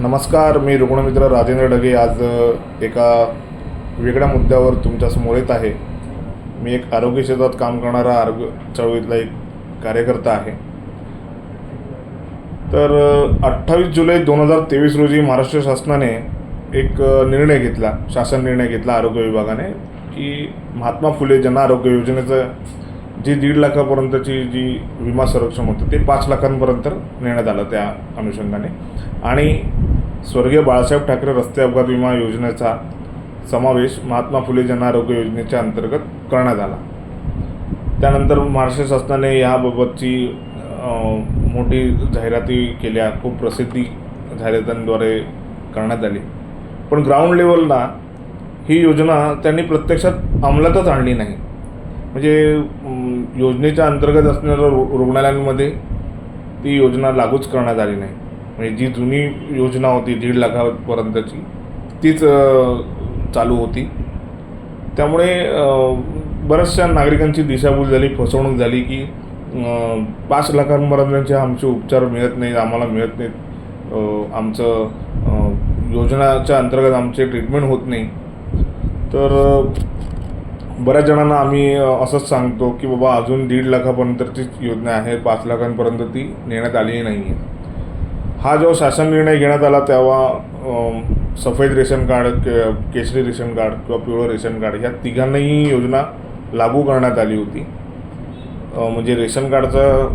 नमस्कार मी रुग्णमित्र राजेंद्र डगे आज एका वेगळ्या मुद्द्यावर तुमच्यासमोर येत आहे. मी एक आरोग्य क्षेत्रात काम करणारा आरोग्य चळवळीतला एक कार्यकर्ता आहे. तर अठ्ठावीस जुलै दोन हजार तेवीस रोजी महाराष्ट्र शासनाने एक निर्णय घेतला शासन निर्णय घेतला आरोग्य विभागाने की महात्मा फुले जन आरोग्य योजनेचं जी दीड लाखापर्यंतची जी विमा संरक्षण होतं ते पाच लाखांपर्यंत नेण्यात आलं त्या अनुषंगाने. आणि स्वर्गीय बाळासाहेब ठाकरे रस्ते अपघात विमा योजनेचा समावेश महात्मा फुले जन आरोग्य योजनेच्या अंतर्गत करण्यात आला. त्यानंतर महाराष्ट्र शासनाने याबाबतची मोठी जाहिराती केल्या. खूप प्रसिद्धी जाहिरातांद्वारे करण्यात आली. पण ग्राउंड लेवलला ही योजना त्यांनी प्रत्यक्षात अंमलातच आणली नाही. म्हणजे योजनेच्या अंतर्गत असणाऱ्या रु रुग्णालयांमध्ये ती योजना लागूच करण्यात आली नाही. म्हणजे जी जुनी योजना होती दीड लाखापर्यंतची तीच चालू होती. त्यामुळे बऱ्याचशा नागरिकांची दिशाभूल झाली फसवणूक झाली की पाच लाखांपर्यंतचे आमचे उपचार मिळत नाहीत आम्हाला मिळत नाहीत. आमचं योजनाच्या अंतर्गत आमचे ट्रीटमेंट होत नाही. तर बऱ्याच जणांना आम्ही असंच सांगतो की बाबा अजून दीड लाखापर्यंतची योजना आहे पाच लाखांपर्यंत ती नेण्यात आलेली नाही आहे हा जेव्हा शासन निर्णय घेण्यात आला तेव्हा सफेद रेशन कार्ड के केसरी रेशन कार्ड किंवा पिवळं रेशन कार्ड ह्या तिघांनाही योजना लागू करण्यात आली होती. म्हणजे रेशन कार्डचं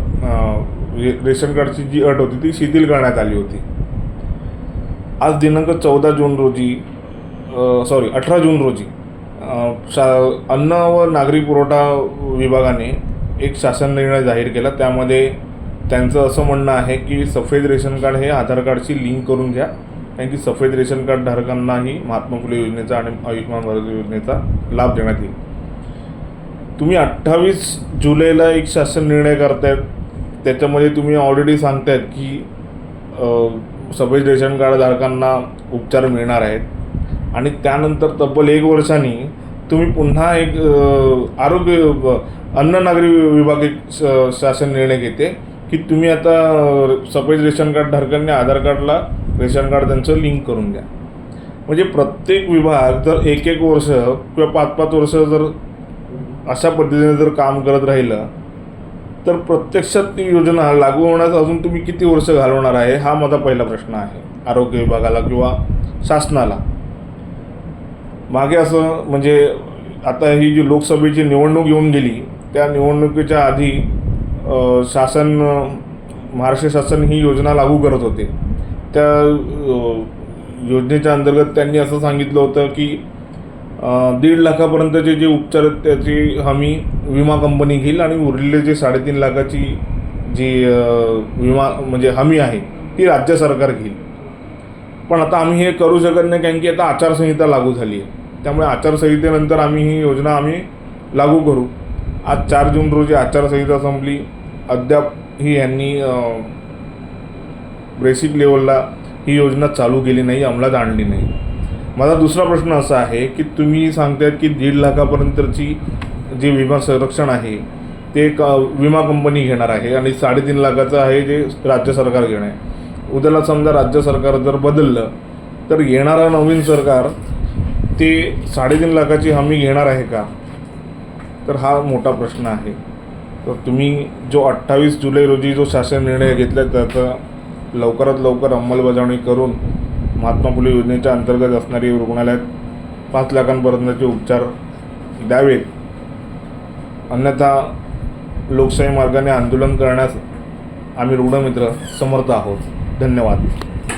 रे- रेशन कार्डची जी अट होती ती शिथिल करण्यात आली होती. आज दिनांक चौदा जून रोजी सॉरी अठरा जून रोजी शा अन्न व नागरी पुरवठा विभागाने एक शासन निर्णय जाहीर केला. त्यामध्ये त्यांचं असं म्हणणं आहे की सफेद रेशन कार्ड हे आधार कार्डशी लिंक करून घ्या. कारण की सफेद रेशन कार्ड धारकांनाही महात्मा फुले योजनेचा आणि आयुष्यमान भारत योजनेचा लाभ देण्यात येईल. तुम्ही अठ्ठावीस जुलैला एक शासन निर्णय करतायत. त्याच्यामध्ये तुम्ही ऑलरेडी सांगतायत की सफेद रेशन कार्ड धारकांना उपचार मिळणार आहेत. आणि त्यानंतर तब्बल एक वर्षांनी तुम्ही पुन्हा एक आरोग्य अन्न नागरी विभाग एक शासन निर्णय घेते. की तुम्ही आता सफेद रेशन कार्ड धारकांनी आधार कार्डला रेशन कार्ड त्यांचं लिंक करून द्या. म्हणजे प्रत्येक विभाग जर एक एक वर्ष किंवा पाच पाच वर्ष जर अशा पद्धतीने जर काम करत राहिलं तर प्रत्यक्षात ती योजना लागू होण्यास अजून तुम्ही किती वर्ष घालवणार आहे हा माझा पहिला प्रश्न आहे आरोग्य विभागाला किंवा शासनाला. मागे असं म्हणजे आता ही जी लोकसभेची निवडणूक येऊन गेली त्या निवडणुकीच्या आधी शासन महाराष्ट्र शासन ही योजना लागू करत होते. त्या योजनेच्या अंतर्गत त्यांनी असं सांगितलं होतं की दीड लाखापर्यंतचे जे उपचार आहेत त्याची हमी विमा कंपनी घेईल आणि उरलेले जे साडेतीन लाखाची जी विमा म्हणजे हमी आहे ती राज्य सरकार घेईल. पण आता आम्ही हे करू शकत नाही कारण की आता आचारसंहिता लागू झाली आहे. त्यामुळे आचारसंहितेनंतर आम्ही ही योजना आम्ही लागू करू. आज चार जून रोजी आचारसंहिता संपली. अद्याप ही यांनी बेसिक लेवलला ही योजना चालू केली नाही अंमलात आणली नाही. माझा दुसरा प्रश्न असा आहे की तुम्ही सांगतायत की दीड लाखापर्यंतची जे विमा संरक्षण आहे ते क विमा कंपनी घेणार आहे आणि साडेतीन लाखाचं आहे जे राज्य सरकार घेणार आहे. उद्याला समजा राज्य सरकार जर बदललं तर येणारा नवीन सरकार ते साडेतीन लाखाची हमी घेणार आहे का? तर हा मोठा प्रश्न आहे. तर तुम्ही जो अठ्ठावीस जुलै रोजी जो शासन निर्णय घेतला त्याचा लवकरात लवकर अंमलबजावणी करून महात्मा फुले योजनेच्या अंतर्गत असणारी रुग्णालयात पाच लाखांपर्यंतचे उपचार द्यावेत. अन्यथा लोकशाही मार्गाने आंदोलन करण्यास आम्ही रुग्णमित्र समर्थ आहोत. धन्यवाद.